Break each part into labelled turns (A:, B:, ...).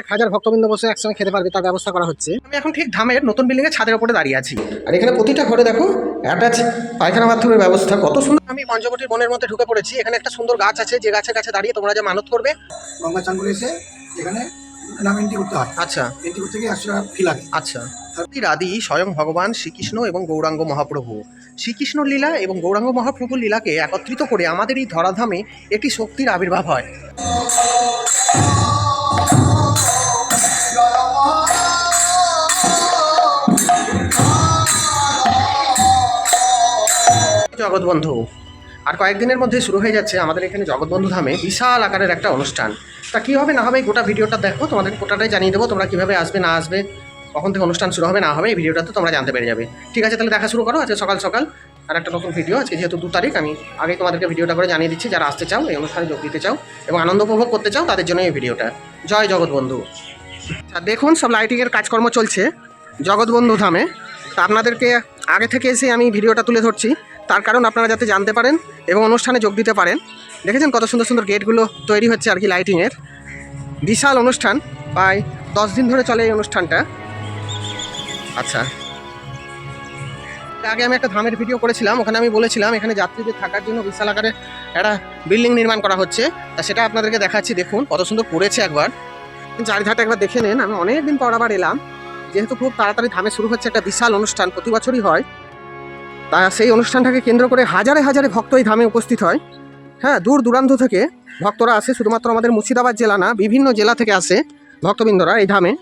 A: এক হাজার ভক্তবৃন্দ বসে একসঙ্গে খেতে পারবে তার ব্যবস্থা করা হচ্ছে। আমি এখন ঠিক ধামের নতুন বিল্ডিং এর ছাদের উপরে দাঁড়িয়ে আছি। আর এখানে প্রতিটা ঘরে দেখো অ্যাটাচ পায়খানা বাথরুমের ব্যবস্থা কত সুন্দর আমি পঞ্চবটির বনের মধ্যে ঢুকে পড়েছি। এখানে একটা সুন্দর গাছ আছে যে গাছের কাছে দাঁড়িয়ে তোমরা যে মানত করবে।
B: গঙ্গা করে এসে এখানে নাম এন্ট্রি করতে হয়।
A: আচ্ছা।
B: এন্ট্রি করতে গিয়ে একশো টাকা ফি লাগে।
A: আচ্ছা। স্বয়ং ভগবান শ্রীকৃষ্ণ এবং গৌরাঙ্গ মহাপ্রভু। শ্রীকৃষ্ণ লীলা এবং গৌরাঙ্গ মহাপ্রভুর লীলাকে একত্রিত করে আমাদের এই ধরাধামে একটি শক্তির আবির্ভাব হয়। জগৎবন্ধু আর কয়েকদিনের মধ্যে শুরু হয়ে যাচ্ছে আমাদের এখানে জগৎবন্ধু ধামে বিশাল আকারের একটা অনুষ্ঠান। তা কী হবে, না হবে গোটা ভিডিওটা দেখো, তোমাদের গোটাটাই জানিয়ে দেবো, তোমরা কীভাবে আসবে, না আসবে, কখন থেকে অনুষ্ঠান শুরু হবে, না হবে, এই ভিডিওটা তো তোমরা জানতে পেরে যাবে। ঠিক আছে, তাহলে দেখা শুরু করো, আজকে সকাল সকাল, আর একটা নতুন ভিডিও, আজকে যেহেতু দু তারিখ, আমি আগে তোমাদেরকে ভিডিওটা করে জানিয়ে দিচ্ছি, যারা আসতে চাও, এই অনুষ্ঠানে যোগ দিতে চাও, এবং আনন্দ উপভোগ করতে চাও, তাদের জন্য এই ভিডিওটা। জয় জগৎবন্ধু আর দেখুন, সব লাইটিংয়ের কাজকর্ম চলছে জগৎবন্ধু ধামে। তা আপনাদেরকে আগে থেকে এসে আমি ভিডিওটা তুলে ধরছি। তার কারণ আপনারা যাতে জানতে পারেন এবং অনুষ্ঠানে যোগ দিতে পারেন। দেখেছেন কত সুন্দর সুন্দর গেটগুলো তৈরি হচ্ছে আর কি লাইটিংয়ের? বিশাল অনুষ্ঠান, প্রায় দশ দিন ধরে চলে এই অনুষ্ঠানটা। আচ্ছা। আগে আমি একটা ধামের ভিডিও করেছিলাম, ওখানে আমি বলেছিলাম এখানে যাত্রীদের থাকার জন্য বিশাল আকারে একটা বিল্ডিং নির্মাণ করা হচ্ছে। তা সেটা আপনাদেরকে দেখাচ্ছি, দেখুন কত সুন্দর করেছে একবার। চারিধারটা একবার দেখে নেন, আমি অনেক দিন পর আবার এলাম। যেহেতু খুব তাড়াতাড়ি ধামে শুরু হচ্ছে একটা বিশাল অনুষ্ঠান, প্রতি বছরই হয়। তা সেই অনুষ্ঠানটাকে কেন্দ্র করে হাজারে হাজারে ভক্ত এই ধামে উপস্থিত হয়। হ্যাঁ দূর দূরান্ত থেকে ভক্তরা আসে, শুধুমাত্র আমাদের মুর্শিদাবাদ জেলা না, বিভিন্ন জেলা থেকে আসে ভক্তবৃন্দরা এই ধামে।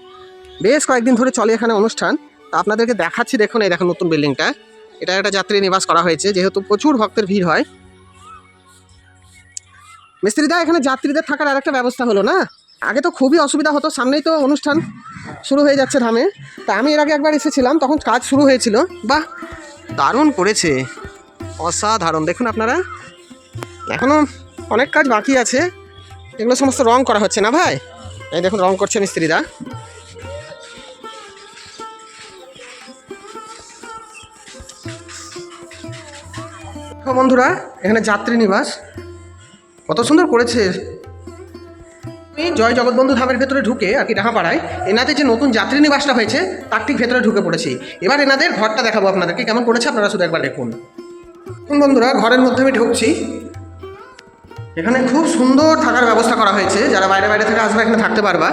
A: বেশ কয়েকদিন ধরে চলে এখানে অনুষ্ঠান। তা আপনাদেরকে দেখাচ্ছি, দেখুন এই দেখুন নতুন বিল্ডিংটা। এটা একটা যাত্রী নিবাস করা হয়েছে, যেহেতু প্রচুর ভক্তের ভিড় হয়। মিস্ত্রিদা, এখানে যাত্রীদের থাকার আরেকটা ব্যবস্থা হলো না? আগে তো খুবই অসুবিধা হতো, সামনেই তো অনুষ্ঠান শুরু হয়ে যাচ্ছে ধামে। তা আমি এর আগে একবার এসেছিলাম, তখন কাজ শুরু হয়েছিল। বাহ! দারুণ করেছে। অসাধারণ। দেখুন আপনারা এখনও অনেক কাজ বাকি আছে। এগুলো সমস্ত রং করা হচ্ছে না ভাই? এই দেখুন, রং করছে মিস্ত্রিদা দেখো বন্ধুরা, এখানে যাত্রী নিবাস। কত সুন্দর করেছে। জয় জগৎবন্ধু ধামের ভেতরে ঢুকে আর কি ডাহাপাড়ায়, এনাদের যে নতুন যাত্রী নিবাসটা হয়েছে, তার ঠিক ভেতরে ঢুকে পড়েছি। এবার এনাদের ঘরটা দেখাবো আপনাদেরকে, কেমন করেছে আপনারা শুধু একবার দেখুন। বন্ধুরা, ঘরের মধ্যে আমি ঢুকছি। এখানে খুব সুন্দর থাকার ব্যবস্থা করা হয়েছে, যারা বাইরে বাইরে থেকে আসবে এখানে থাকতে পারবা।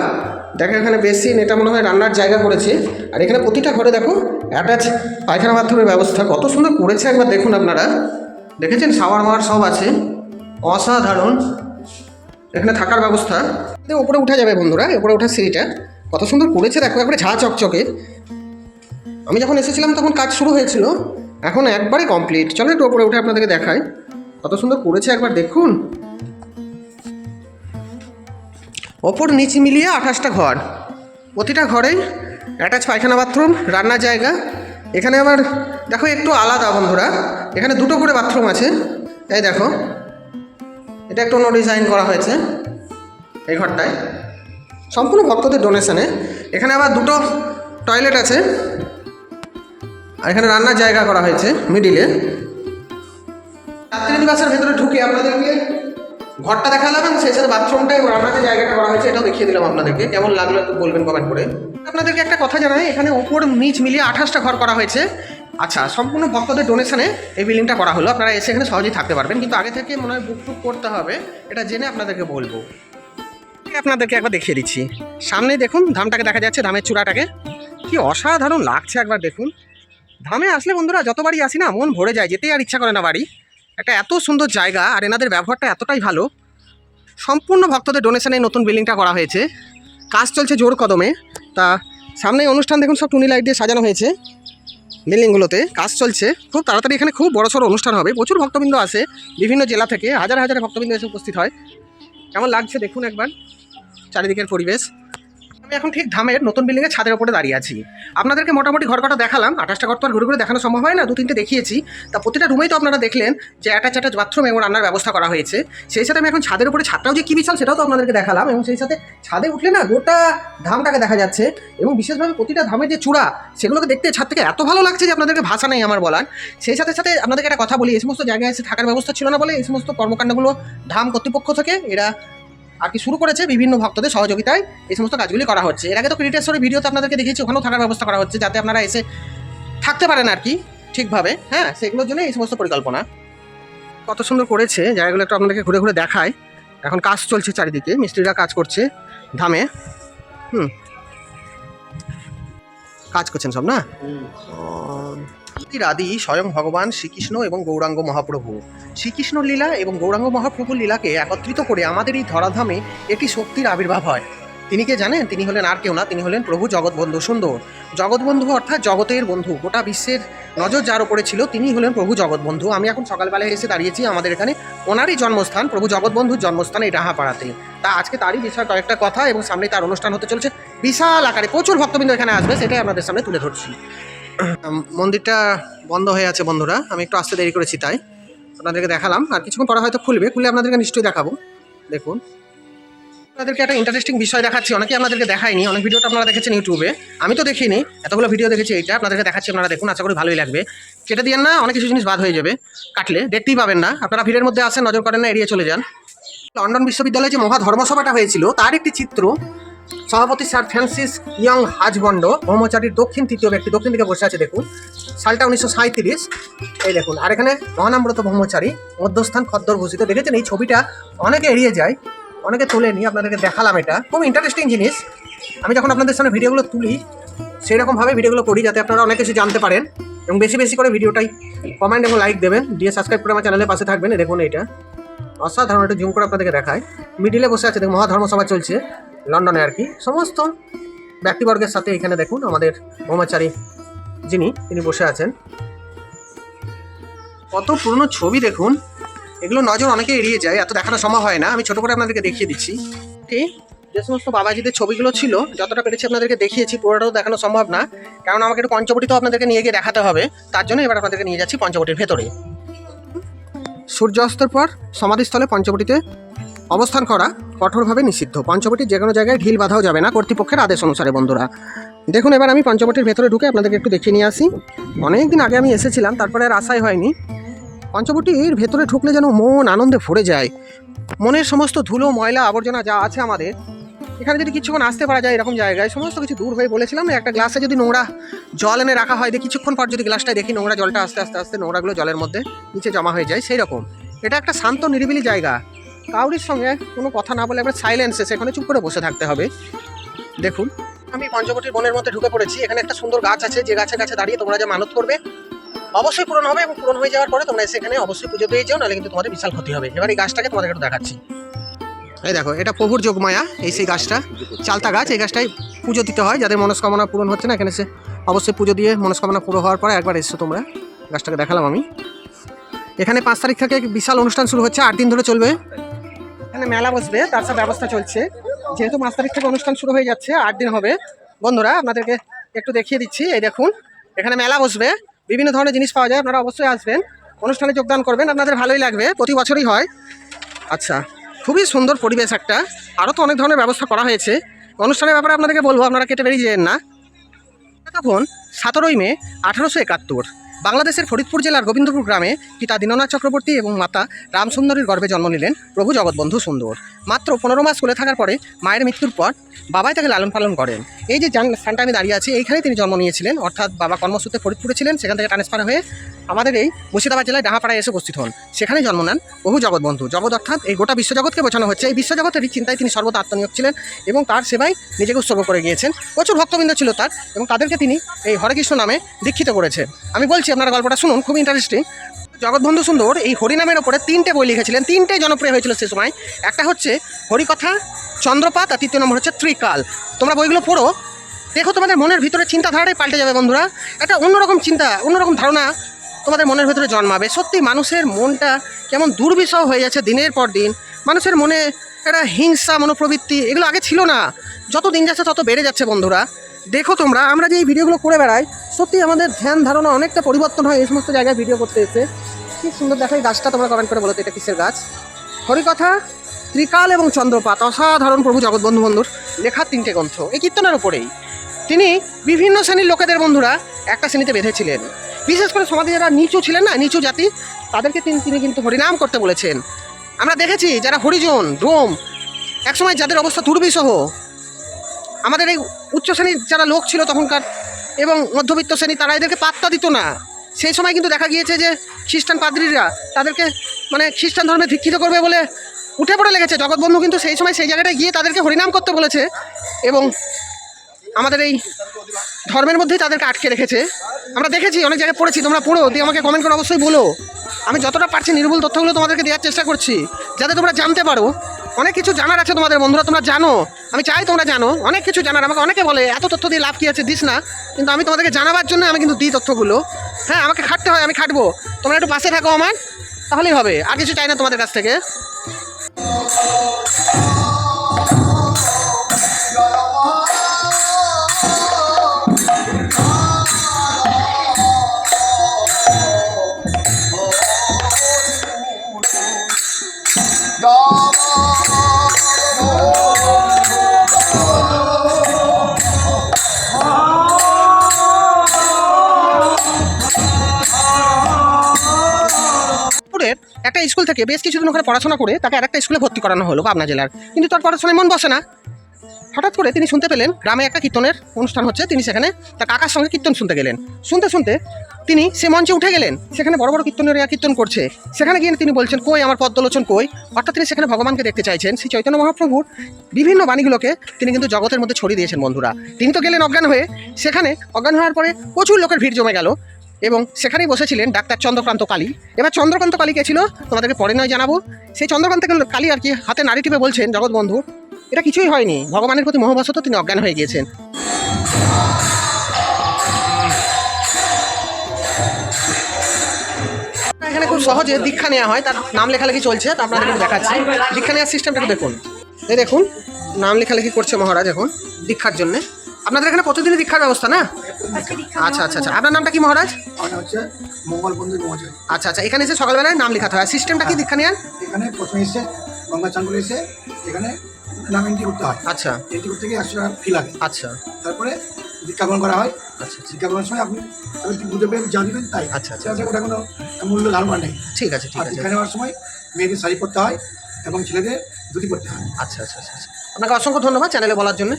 A: দেখো এখানে বেশি এটা মনে হয় রান্নার জায়গা করেছে। আর এখানে প্রতিটা ঘরে দেখো অ্যাটাচ পায়খানা বাথরুমের ব্যবস্থা, কত সুন্দর করেছে একবার দেখুন আপনারা। দেখেছেন সাওয়ার মাওয়ার সব আছে। অসাধারণ। এখানে থাকার ব্যবস্থা। উপরে উঠা যাবে বন্ধুরা ওপরে ওঠার সিঁড়িটা। কত সুন্দর করেছে, দেখো একবারে ঝা চকচকে। আমি যখন এসেছিলাম তখন কাজ শুরু হয়েছিল, এখন একবারে কমপ্লিট চলো একটু উপরে উঠে আপনাদেরকে দেখাই। কত সুন্দর করেছে একবার দেখুন। ওপর নিচ মিলিয়ে আঠাশটা ঘর। প্রতিটা ঘরেই অ্যাটাচ পায়খানা বাথরুম, রান্নার জায়গা। এখানে আবার দেখো একটু আলাদা বন্ধুরা, এখানে দুটো করে বাথরুম আছে। এই দেখো এটা একটু অন্য ডিজাইন করা হয়েছে এই ঘরটায়। সম্পূর্ণ ভক্তদের ডোনেশনে এখানে আবার দুটো টয়লেট আছে। আর এখানে রান্নার জায়গা করা হয়েছে মিডিলে রাত্রি নিবাসের ভেতরে ঢুকে আপনাদেরকে ঘরটা দেখালাম সেই সাথে বাথরুমটা এবং রান্নার জায়গাটা করা হয়েছে এটাও দেখিয়ে দিলাম আপনাদেরকে। কেমন লাগল একটু বলবেন কমেন্ট করে। আপনাদেরকে একটা কথা জানাই, এখানে উপর নিচ মিলিয়ে আঠাশটা ঘর করা হয়েছে। আচ্ছা সম্পূর্ণ ভক্তদের ডোনেশনে এই বিল্ডিংটা করা হলো। আপনারা এসে এখানে সহজেই থাকতে পারবেন, কিন্তু আগে থেকে মনে হয় বুক টুক করতে হবে। এটা জেনে আপনাদেরকে বলব। আপনাদেরকে একবার দেখিয়ে দিচ্ছি। সামনে দেখুন, ধামটাকে দেখা যাচ্ছে, ধামের চূড়াটাকে। কি অসাধারণ লাগছে একবার দেখুন। ধামে আসলে বন্ধুরা, যতবারই আসি না, মন ভরে যায়, যেতেই আর ইচ্ছা করে না বাড়ি। একটা এত সুন্দর জায়গা, আর এনাদের ব্যবহারটা এতটাই ভালো। সম্পূর্ণ ভক্তদের ডোনেশনে নতুন বিল্ডিংটা করা হয়েছে। কাজ চলছে জোর কদমে। তা সামনে অনুষ্ঠান দেখুন, সব টুনি লাইট দিয়ে সাজানো হয়েছে। বিল্ডিংগুলোতে কাজ চলছে। খুব তাড়াতাড়ি এখানে খুব বড়সড় অনুষ্ঠান হবে। প্রচুর ভক্তবৃন্দ আসে। বিভিন্ন জেলা থেকে হাজার হাজার ভক্তবৃন্দ এসে উপস্থিত হয়। কেমন লাগছে দেখুন একবার। চারিদিকের পরিবেশ। আমি এখন ঠিক ধামের নতুন বিল্ডিংয়ের ছাদের উপরে দাঁড়িয়ে আছি। আপনাদেরকে মোটামুটি ঘর কটা দেখালাম, আঠাশটা ঘর তো আর ঘুরে ঘুরে দেখানো সম্ভব হয় না দু তিনটে দেখিয়েছি। তা প্রতিটা রুমেই তো আপনারা দেখলেন যে অ্যাটাচ অ্যাটাচ বাথরুম এবং রান্নার ব্যবস্থা করা হয়েছে। সেই সাথে আমি এখন ছাদের উপরে ছাদটাও যে কী বিশাল সেটাও তো আপনাদেরকে দেখালাম এবং সেই সাথে ছাদে উঠলে না গোটা ধামটাকে দেখা যাচ্ছে এবং বিশেষভাবে প্রতিটা ধামের যে চূড়া, সেগুলোকে দেখতে ছাদ থেকে এত ভালো লাগছে যে আপনাদেরকে ভাষা নেই আমার বলার। সেই সাথে সাথে আপনাদেরকে একটা কথা বলি, এই সমস্ত জায়গায় এসে থাকার ব্যবস্থা ছিল না বলে এই সমস্ত কর্মকাণ্ডগুলো ধাম কর্তৃপক্ষ থেকে এরা আর কি শুরু করেছে বিভিন্ন ভক্তদের সহযোগিতায় এই সমস্ত কাজগুলি করা হচ্ছে। এর আগে তো ক্রিটেশ্বরের ভিডিওতে আপনাদেরকে দেখিয়েছি ওখানেও থাকার ব্যবস্থা করা হচ্ছে যাতে আপনারা এসে থাকতে পারেন আর কি ঠিকভাবে। হ্যাঁ সেগুলোর জন্য এই সমস্ত পরিকল্পনা। কত সুন্দর করেছে জায়গাগুলো একটু আপনাদেরকে ঘুরে ঘুরে দেখায় এখন কাজ চলছে চারিদিকে মিস্ত্রিরা কাজ করছে ধামে। হুম। কাজ করছেন সব না? মুক্তির আদি স্বয়ং ভগবান শ্রীকৃষ্ণ এবং গৌরাঙ্গ মহাপ্রভু। শ্রীকৃষ্ণ লীলা এবং গৌরাঙ্গ মহাপ্রভুর লীলাকে একত্রিত করে আমাদের এই ধরাধামে একটি শক্তির আবির্ভাব হয়। তিনি কে জানেন? তিনি হলেন আর কেউ না, তিনি হলেন প্রভু জগৎবন্ধু সুন্দর। জগৎবন্ধু অর্থাৎ জগতের বন্ধু, গোটা বিশ্বের নজর যার উপরে ছিল, তিনি হলেন প্রভু জগৎবন্ধু। আমি এখন সকালবেলায় এসে দাঁড়িয়েছি আমাদের এখানে ওনারই জন্মস্থান, প্রভু জগৎবন্ধুর জন্মস্থান এই ডাহাপাড়াতে তা আজকে তারই বিষয়ে কয়েকটা কথা এবং সামনে তার অনুষ্ঠান হতে চলছে। বিশাল আকারে প্রচুর ভক্তবৃন্দ এখানে আসবে, সেটাই আপনাদের সামনে তুলে ধরছি। মন্দিরটা বন্ধ হয়ে আছে বন্ধুরা। আমি একটু আসতে দেরি করেছি তাই। আপনাদেরকে দেখালাম। আর কিছুক্ষণ পরে হয়তো খুলবে। খুলে আপনাদেরকে নিশ্চয়ই দেখাবো। দেখুন। আপনাদেরকে একটা ইন্টারেস্টিং বিষয় দেখাচ্ছি। অনেকে আপনাদেরকে দেখায়নি। অনেক ভিডিওটা আপনারা দেখেছেন ইউটিউবে। আমি তো দেখিনি। এতগুলো ভিডিও দেখেছি এইটা। আপনাদেরকে দেখাচ্ছি। আপনারা দেখুন। আশা করি ভালোই লাগবে। কেটে দিয়ে না, অনেক কিছু জিনিস বাদ হয়ে যাবে। কাটলে দেখতেই পাবেন না। আপনারা ভিড়ের মধ্যে আসেন, নজর করেন না, এড়িয়ে চলে যান। লন্ডন বিশ্ববিদ্যালয়ে যে মহা ধর্মসভাটা হয়েছিল, তার একটি চিত্র সভাপতি স্যার ফ্রান্সিস ইয়ং হাজবন্ড ব্রহ্মচারীর দক্ষিণ, তৃতীয় ব্যক্তি দক্ষিণ দিকে বসে আছে, দেখুন। সালটা উনিশশো সাঁত্রিশ এই দেখুন, আর এখানে মহানাম্রত ব্রহ্মচারী মধ্যস্থান খদ্দর ভূষিত দেখেছেন, এই ছবিটা অনেকে এড়িয়ে যায়, অনেকে তোলেনি আপনাদেরকে দেখালাম এটা। খুব ইন্টারেস্টিং জিনিস। আমি যখন আপনাদের সামনে ভিডিওগুলো তুলি সেই রকমভাবে ভিডিওগুলো করি যাতে আপনারা অনেক কিছু জানতে পারেন। এবং বেশি বেশি করে ভিডিওটাই কমেন্ট এবং লাইক দেবেন। দিয়ে সাবস্ক্রাইব করে আমার চ্যানেলের পাশে থাকবেন। দেখুন এটা অসাধারণ, একটা জুম করে আপনাদেরকে দেখায়। মিডিলে বসে আছে, দেখুন, মহাধর্মসভা চলছে। লন্ডনে আর কি। সমস্ত ব্যক্তিবর্গের সাথে এখানে দেখুন আমাদের ব্রহ্মচারী যিনি, তিনি বসে আছেন। কত পুরনো ছবি দেখুন। এগুলো নজর অনেকে এড়িয়ে যায়, এত দেখানো সম্ভব হয় না। আমি ছোট করে আপনাদেরকে দেখিয়ে দিচ্ছি। যে সমস্ত বাবাজিদের ছবিগুলো ছিল, যতটা পেরেছি আপনাদেরকে দেখিয়েছি, পুরোটাও দেখানো সম্ভব না। কারণ আমাকে একটু পঞ্চবটি তো আপনাদেরকে নিয়ে গিয়ে দেখাতে হবে। তার জন্য এবার আপনাদেরকে নিয়ে যাচ্ছি পঞ্চবটির ভেতরে। সূর্যাস্তের পর সমাধিস্থলে পঞ্চবটিতে অবস্থান করা কঠোরভাবে নিষিদ্ধ। পঞ্চবটির যে কোনো জায়গায় ঢিল বাঁধাও যাবে না কর্তৃপক্ষের আদেশ অনুসারে, বন্ধুরা। দেখুন, এবার আমি পঞ্চবটির ভেতরে ঢুকে আপনাদেরকে একটু দেখিয়ে নিয়ে আসি। অনেক দিন আগে আমি এসেছিলাম, তারপরে আর আশাই হয়নি। পঞ্চবটির ভেতরে ঢুকলে যেন মন আনন্দে ভরে যায়। মনের সমস্ত ধুলো, ময়লা, আবর্জনা যা আছে আমাদের, এখানে যদি কিছুক্ষণ আসতে পারা যায় এরকম জায়গায়, সমস্ত কিছু দূর হয়ে বলেছিলাম না, একটা গ্লাসে যদি নোংরা জল এনে রাখা হয় দিয়ে কিছুক্ষণ পর যদি গ্লাসটায় দেখি নোংরা জলটা আস্তে আস্তে আস্তে নোংরাগুলো জলের মধ্যে নিচে জমা হয়ে যায় সেই রকম এটা একটা শান্ত, নিরিবিলি জায়গা। কাউরির সঙ্গে কোনো কথা না বলে একবার সাইলেন্সে সেখানে চুপ করে বসে থাকতে হবে। দেখুন, আমি পঞ্চবটির বনের মধ্যে ঢুকে পড়েছি। এখানে একটা সুন্দর গাছ আছে, যে গাছের কাছে দাঁড়িয়ে তোমরা যে মানত করবে, অবশ্যই পূরণ হবে এবং পূরণ হয়ে যাওয়ার পরে তোমরা সেখানে অবশ্যই পুজো পেয়ে যাও, নাহলে কিন্তু তোমাদের বিশাল ক্ষতি হবে। এবার এই গাছটাকে তোমাদের একটু দেখাচ্ছি। এই দেখো, এটা প্রভুর যোগমায়া এই সেই গাছটা। চালতা গাছ, এই গাছটাই পুজো দিতে হয়, যাদের মনস্কামনা পূরণ হচ্ছে না, এখানে সে অবশ্যই পুজো দিয়ে মনস্কামনা পুরো হওয়ার পরে একবার এসছো তোমরা। গাছটাকে দেখালাম আমি। এখানে পাঁচ তারিখ থেকে বিশাল অনুষ্ঠান শুরু হচ্ছে, আট দিন ধরে চলবে। এখানে মেলা বসবে, তার সব ব্যবস্থা চলছে। যেহেতু পাঁচ তারিখ থেকে অনুষ্ঠান শুরু হয়ে যাচ্ছে, আট দিন হবে। বন্ধুরা, আপনাদেরকে একটু দেখিয়ে দিচ্ছি, এই দেখুন, এখানে মেলা বসবে। বিভিন্ন ধরনের জিনিস পাওয়া যায়, আপনারা অবশ্যই আসবেন। অনুষ্ঠানে যোগদান করবেন, আপনাদের ভালোই লাগবে, প্রতি বছরই হয়। আচ্ছা খুবই সুন্দর পরিবেশ একটা। আরও তো অনেক ধরনের ব্যবস্থা করা হয়েছে। অনুষ্ঠানের ব্যাপারে আপনাদেরকে বলব, আপনারা কেটে বেরিয়ে যেন না। তখন সতেরোই মে, আঠারোশো একাত্তর। বাংলাদেশের ফরিদপুর জেলার গোবিন্দপুর গ্রামে পিতা দীননাথ চক্রবর্তী এবং মাতা রামসুন্দরীর গর্ভে জন্ম নিলেন প্রভু জগৎবন্ধু সুন্দর। মাত্র পনেরো মাস স্কুলে থাকার পরে মায়ের মৃত্যুর পর বাবাই তাকে লালন পালন করেন। এই যে স্থানটা আমি দাঁড়িয়ে আছি, এইখানেই তিনি জন্ম নিয়েছিলেন। অর্থাৎ বাবা কর্মসূত্রে ফরিদপুরে ছিলেন, সেখান থেকে ট্রান্সফার হয়ে আমাদের এই মুর্শিদাবাদ জেলায় ডাহাপাড়ায় এসে উপস্থিত হন। সেখানে জন্ম নেন বহু জগৎবন্ধু। জগৎ অর্থাৎ এই গোটা বিশ্বজগৎকে বোঝানো হচ্ছে। এই বিশ্বজগতেরই চিন্তায় তিনি সর্বদা আত্মনিয়োগ ছিলেন এবং তার সেবায় নিজেকে উৎসর্গ করে গিয়েছেন। প্রচুর ভক্তবৃন্দ ছিল তার এবং তাদেরকে তিনি এই হরে কৃষ্ণ নামে দীক্ষিত করেছে। আমি বলছি আপনারা গল্পটা শুনুন, খুব ইন্টারেস্টিং জগৎবন্ধু সুন্দর এই হরিনামের ওপরে তিনটে বই লিখেছিলেন, তিনটে জনপ্রিয় হয়েছিল সে সময়। একটা হচ্ছে হরিকথা, চন্দ্রপাত, আর তৃতীয় নম্বর হচ্ছে ত্রিকাল। তোমরা বইগুলো পড়ো, দেখো তোমাদের মনের ভিতরে চিন্তাধারাটাই পাল্টে যাবে বন্ধুরা। একটা অন্যরকম চিন্তা, অন্যরকম ধারণা তোমাদের মনের ভেতরে জন্মাবে। সত্যি মানুষের মনটা কেমন দুর্বিষহ হয়ে যাচ্ছে দিনের পর দিন। মানুষের মনে একটা হিংসা, মনোপ্রবৃত্তি, এগুলো আগে ছিল না। যত দিন যাচ্ছে তত বেড়ে যাচ্ছে বন্ধুরা। দেখো তোমরা, আমরা যে এই ভিডিওগুলো করে বেড়াই সত্যি আমাদের ধ্যান ধারণা অনেকটা পরিবর্তন হয়, এই সমস্ত জায়গায় ভিডিও করতে এসে। কি সুন্দর দেখাই গাছটা, তোমরা কমেন্ট করে বলো তো, এটা কিসের গাছ? হরিকথা, ত্রিকাল এবং চন্দ্রপাত, অসাধারণ প্রভু জগৎবন্ধু বন্ধুর লেখা তিনটে গ্রন্থ। এই কীর্তনের ওপরেই তিনি বিভিন্ন শ্রেণির লোকেদের বন্ধুরা একটা শ্রেণীতে বেঁধেছিলেন। বিশেষ করে সমাজে যারা নিচু ছিলেন না, নিচু জাতি, তাদেরকে তিনি তিনি কিন্তু হরিনাম করতে বলেছেন। আমরা দেখেছি যারা হরিজন ডোম একসময় যাদের অবস্থা দুর্বিষহ আমাদের এই উচ্চ শ্রেণির যারা লোক ছিল তখনকার এবং মধ্যবিত্ত শ্রেণি, তারা এদেরকে পাত্তা দিত না। সেই সময় কিন্তু দেখা গিয়েছে যে খ্রিস্টান পাদ্রীরা তাদেরকে মানে খ্রিস্টান ধর্মে দীক্ষিত করবে বলে উঠে পড়ে লেগেছে। জগৎবন্ধু কিন্তু সেই সময় সেই জায়গাটায় গিয়ে তাদেরকে হরিনাম করতে বলেছে এবং আমাদের এই ধর্মের মধ্যেই তাদেরকে আটকে রেখেছে। আমরা দেখেছি, অনেক জায়গায় পড়েছি, তোমরা পড়ো, দিয়ে আমাকে কমেন্ট করে অবশ্যই বলো। আমি যতটা পারছি নির্ভুল তথ্যগুলো তোমাদেরকে দেওয়ার চেষ্টা করছি, যাতে তোমরা জানতে পারো অনেক কিছু জানার আছে তোমাদের বন্ধুরা, তোমরা জানো। আমি চাই তোমরা জানো, অনেক কিছু জানার। আমাকে অনেকে বলে, এত তথ্য দিয়ে লাভ কী আছে? দিস না। কিন্তু আমি তোমাদেরকে জানাবার জন্য আমি কিন্তু দিই তথ্যগুলো। হ্যাঁ আমাকে খাটতে হয়, আমি খাটবো। তোমরা একটু পাশে থাকো আমার, তাহলেই হবে। আর কিছু চাই না তোমাদের কাছ থেকে। একটা স্কুল থেকে বেশ কিছুদিন ওখানে পড়াশোনা করে তাকে আরেকটা স্কুলে ভর্তি করানো হলো পাবনা জেলার। কিন্তু তার পড়াশোনায় মন বসে না। হঠাৎ করে তিনি শুনতে পেলেন, গ্রামে একটা কীর্তনের অনুষ্ঠান হচ্ছে, তিনি সেখানে তার কাকার সঙ্গে কীর্তন শুনতে গেলেন। শুনতে শুনতে তিনি সে মঞ্চে উঠে গেলেন, সেখানে বড় বড় কীর্তনেরা কীর্তন করছে। সেখানে গিয়ে তিনি বলছেন, কই আমার পদ্মলোচন কই? অর্থাৎ তিনি সেখানে ভগবানকে দেখতে চাইছেন। শ্রী চৈতন্য মহাপ্রভুর বিভিন্ন বাণীগুলোকে তিনি কিন্তু জগতের মধ্যে ছড়িয়ে দিয়েছেন বন্ধুরা। তিনি তো গেলেন অজ্ঞান হয়ে। সেখানে অজ্ঞান হওয়ার পরে প্রচুর লোকের ভিড় জমে গেল। এবং সেখানেই বসেছিলেন ডাক্তার চন্দ্রকান্ত কালী। এবার চন্দ্রকান্ত কালী কে ছিল? তোমাদেরকে পরে নয় জানাব। সেই চন্দ্রকান্ত কালী আর কি হাতে নারী টিপে বলছেন, জগৎ বন্ধু, এটা কিছুই হয়নি। ভগবানের প্রতি মোহবশত তিনি অজ্ঞান হয়ে গিয়েছেন। এখানে খুব সহজে দীক্ষা নেওয়া হয়। তার নাম লেখালেখি চলছে, তা আপনাদের দেখাচ্ছি। দীক্ষা নেওয়ার সিস্টেমটা দেখুন। এই দেখুন, নাম লেখালেখি করছে মহারাজ এখন, দীক্ষার জন্য। আপনাদের এখানে প্রতিদিনই দীক্ষার ব্যবস্থা না? আচ্ছা আচ্ছা আচ্ছা। আপনার নামটা কি মহারাজ?
B: হচ্ছে মঙ্গল বন্ধু মহাচয়
A: আচ্ছা আচ্ছা। এখানে এসে সকালবেলায় নাম লেখাতে হয়। সিস্টেমটা কি? দীক্ষা নেন
B: এখানে প্রথমে এসে গঙ্গা এসে এখানে নাম এন্ট্রি করতে হয়।
A: আচ্ছা।
B: এন্ট্রি করতে গিয়ে একশো টাকা ফি লাগে।
A: আচ্ছা।
B: তারপরে দীক্ষা গ্রহণ করা হয়।
A: আচ্ছা আচ্ছা।
B: শিক্ষা গ্রহণের সময় আপনি আপনি গুরুদেবের যা দিবেন তাই।
A: আচ্ছা, আচ্ছা,
B: ওটা কোনো মূল্য ধারণা নেই।
A: ঠিক আছে ঠিক আছে।
B: দীক্ষা নেওয়ার সময় মেয়েদের শাড়ি পরতে হয় এবং ছেলেদের ধুতি পরতে হয়।
A: আচ্ছা আচ্ছা আচ্ছা আচ্ছা। আপনাকে অসংখ্য ধন্যবাদ চ্যানেলে বলার জন্য।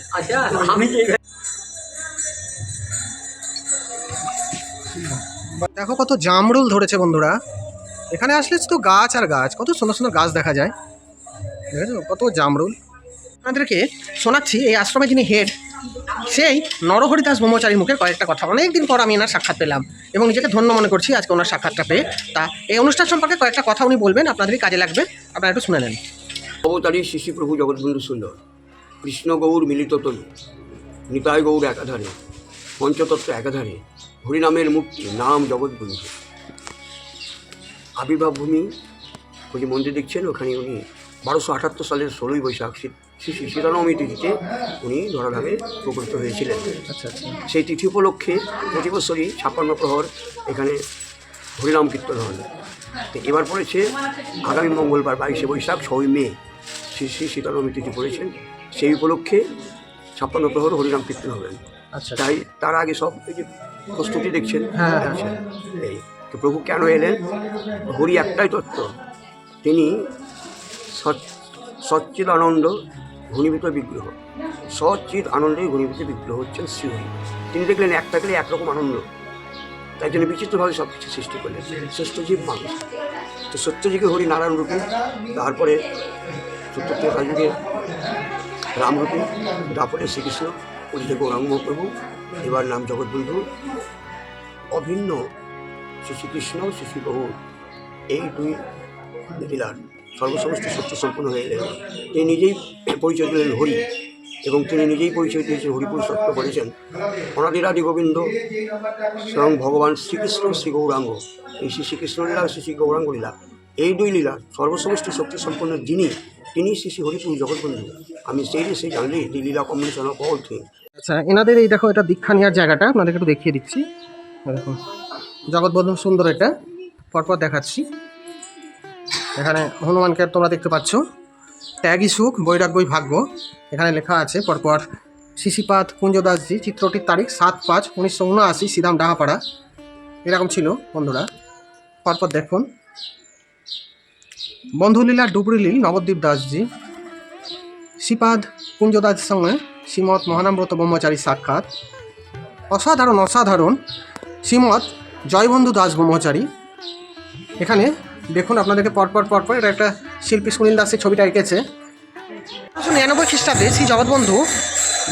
A: দেখো কত জামরুল ধরেছে বন্ধুরা। এখানে আসলে তো গাছ আর গাছ, কত সুন্দর সুন্দর গাছ দেখা যায়। কত জামরুল। আপনাদেরকে শোনাচ্ছি এই আশ্রমে যিনি হেড সেই নরহরিদাস ব্রহ্মচারীর মুখে কয়েকটা কথা। অনেক দিন পর আমি এনার সাক্ষাৎ পেলাম এবং নিজেকে ধন্য মনে করছি আজকে ওনার সাক্ষাৎটা পেয়ে। তা এই অনুষ্ঠান সম্পর্কে কয়েকটা কথা উনি বলবেন, আপনাদেরই কাজে লাগবে। আপনারা একটু শুনে নেন।
C: অবতারী শিশি প্রভু জগৎবন্ধু সুন্দর, কৃষ্ণ গৌর মিলিত তনু নিতাই গৌর একাধারে, পঞ্চতত্ত্ব একাধারে হরিনামের মূর্তি নাম জগৎবন্ধু আবির্ভাব ভূমি ওই যে মন্দির দেখছেন ওখানে উনি বারোশো আটাত্তর সালের ষোলোই বৈশাখ শ্রী শ্রী সীতারামী তিথিতে উনি ধরাধামে প্রকৃত হয়েছিলেন।
A: আচ্ছা আচ্ছা।
C: সেই তিথি উপলক্ষে প্রতি বছরই ছাপ্পান্ন প্রহর এখানে হরিনাম কীর্তন হন তো এবার পড়েছে আগামী মঙ্গলবার বাইশে বৈশাখ ছয় মে শ্রী শ্রী সীতারামী তিথি পড়েছেন। সেই উপলক্ষে ছাপ্পান্ন প্রহর হরিনাম কীর্তন হবেন
A: আচ্ছা।
C: তাই তার আগে সব এই যে প্রস্তুতি দেখছেন?
A: হ্যাঁ, হ্যাঁ।
C: এই তো প্রভু কেন এলেন? হরি একটাই তত্ত্ব। তিনি সচ- সচ্চিদ আনন্দ ঘনীভূত বিগ্রহ। সচ্চিদ আনন্দে ঘনীভূত বিগ্রহ হচ্ছেন শ্রীহরি তিনি দেখলেন একটা গেলে একরকম আনন্দ। তাই জন্য বিচিত্রভাবে সব কিছু সৃষ্টি করলেন। শ্রেষ্ঠ জীব মানুষ। তো সত্যজিকে হরি নারায়ণ রূপে তারপরে চতুর্থ যুগে রামরূপে তারপরে শ্রীকৃষ্ণ পুরীতে গৌরাঙ্গ প্রভু এবার নাম জগৎবন্ধু। অভিন্ন শ্রী শ্রীকৃষ্ণ শ্রী এই দুই লীলার সর্বসমস্ত সত্য সম্পূর্ণ হয়ে গেলেন তিনি নিজেই পরিচয় দিলেন হরি এবং তিনি নিজেই পরিচয় দিয়েছেন হরিপুর সত্য বলেছেন অনাদিরাদি গোবিন্দ স্বয়ং ভগবান শ্রীকৃষ্ণ শ্রী গৌরাঙ্গ এই শ্রী শ্রীকৃষ্ণ লীলা শ্রী শ্রী গৌরাঙ্গ লীলা, এই দুই লীলা সর্বসমষ্টি শক্তি সম্পন্ন যিনি, তিনি শ্রী শ্রী হরিপুর জগৎবন্ধু। আমি সেই সেই জানলি the leela combination of all thing
A: আচ্ছা এনাদের এই দেখো, এটা দীক্ষা নেওয়ার জায়গাটা, আপনাদেরকে একটু দেখিয়ে দিচ্ছি। দেখো জগৎবন্ধু সুন্দর এটা, পরপর দেখাচ্ছি। এখানে হনুমানকে তোমরা দেখতে পাচ্ছ। ত্যাগী সুখ, বৈরাগ্যই ভাগ্য। এখানে লেখা আছে, পরপর শিশিপাত, কুঞ্জদাসজি, চিত্রটির তারিখ সাত পাঁচ উনিশশো উনআশি সিদাম ডাহাপাড়া। এরকম ছিল বন্ধুরা। পরপর দেখুন। বন্ধুলীলা ডুবরিলীল নবদ্বীপ দাসজি শ্রীপাদ কুঞ্জদাস সঙ্গে শ্রীমৎ মহানাম্রত ব্রহ্মচারী সাক্ষাৎ। অসাধারণ অসাধারণ শ্রীমৎ জয়বন্ধু দাস ব্রহ্মচারী। এখানে দেখুন আপনাদেরকে পরপর পরপর এটা একটা শিল্পী সুনীল দাসের ছবিটা এঁকেছে। উনিশশো নিরানব্বই খ্রিস্টাব্দে শ্রী জগৎবন্ধু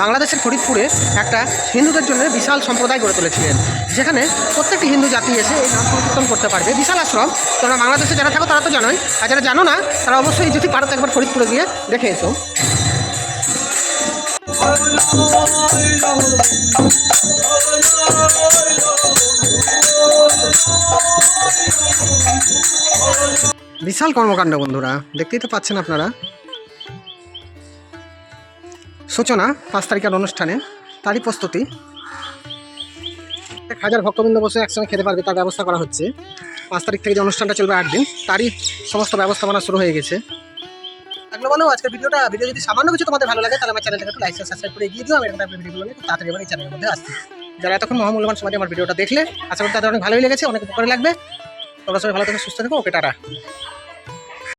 A: বাংলাদেশের ফরিদপুরে একটা হিন্দুদের জন্য বিশাল সম্প্রদায় গড়ে তুলেছিলেন। যেখানে প্রত্যেকটি হিন্দু জাতি এসে এই নাম সংকীর্তন করতে পারবে। বিশাল আশ্রম। তোমরা বাংলাদেশে যারা থাকো তারা তো জানোই। আর যারা জানো না, তারা অবশ্যই যদি পারো একবার ফরিদপুরে গিয়ে দেখে এসো। বিশাল কর্মকাণ্ড বন্ধুরা, দেখতেই তো পাচ্ছেন আপনারা। সূচনা, পাঁচ তারিখের অনুষ্ঠানে, তারই প্রস্তুতি। এক হাজার ভক্তবৃন্দ বসে একসঙ্গে খেতে পারবে, তার ব্যবস্থা করা হচ্ছে। পাঁচ তারিখ থেকে যে অনুষ্ঠানটা চলবে আট দিন, তারই সমস্ত ব্যবস্থাপনা শুরু হয়ে গেছে। থাকলে বলো আজকের ভিডিওটা, ভিডিও যদি সামান্য কিছু তোমাদের ভালো লাগে, তাহলে আমার চ্যানেলটাকে একটু লাইক সাবস্ক্রাইব করে দিয়ে দিও, আমি এরকম ভিডিওগুলো নিয়ে তাড়াতাড়ি চ্যানেলের মধ্যে আসছি। যারা এতক্ষণ মহামূল্যবান সময় আমার ভিডিওটা দেখলে, আশা করি তাদের অনেক ভালোই লেগেছে, অনেক উপকারে লাগবে। তোমরা সবাই ভালো থাকে, সুস্থ থেকো, ওকে, টাটা।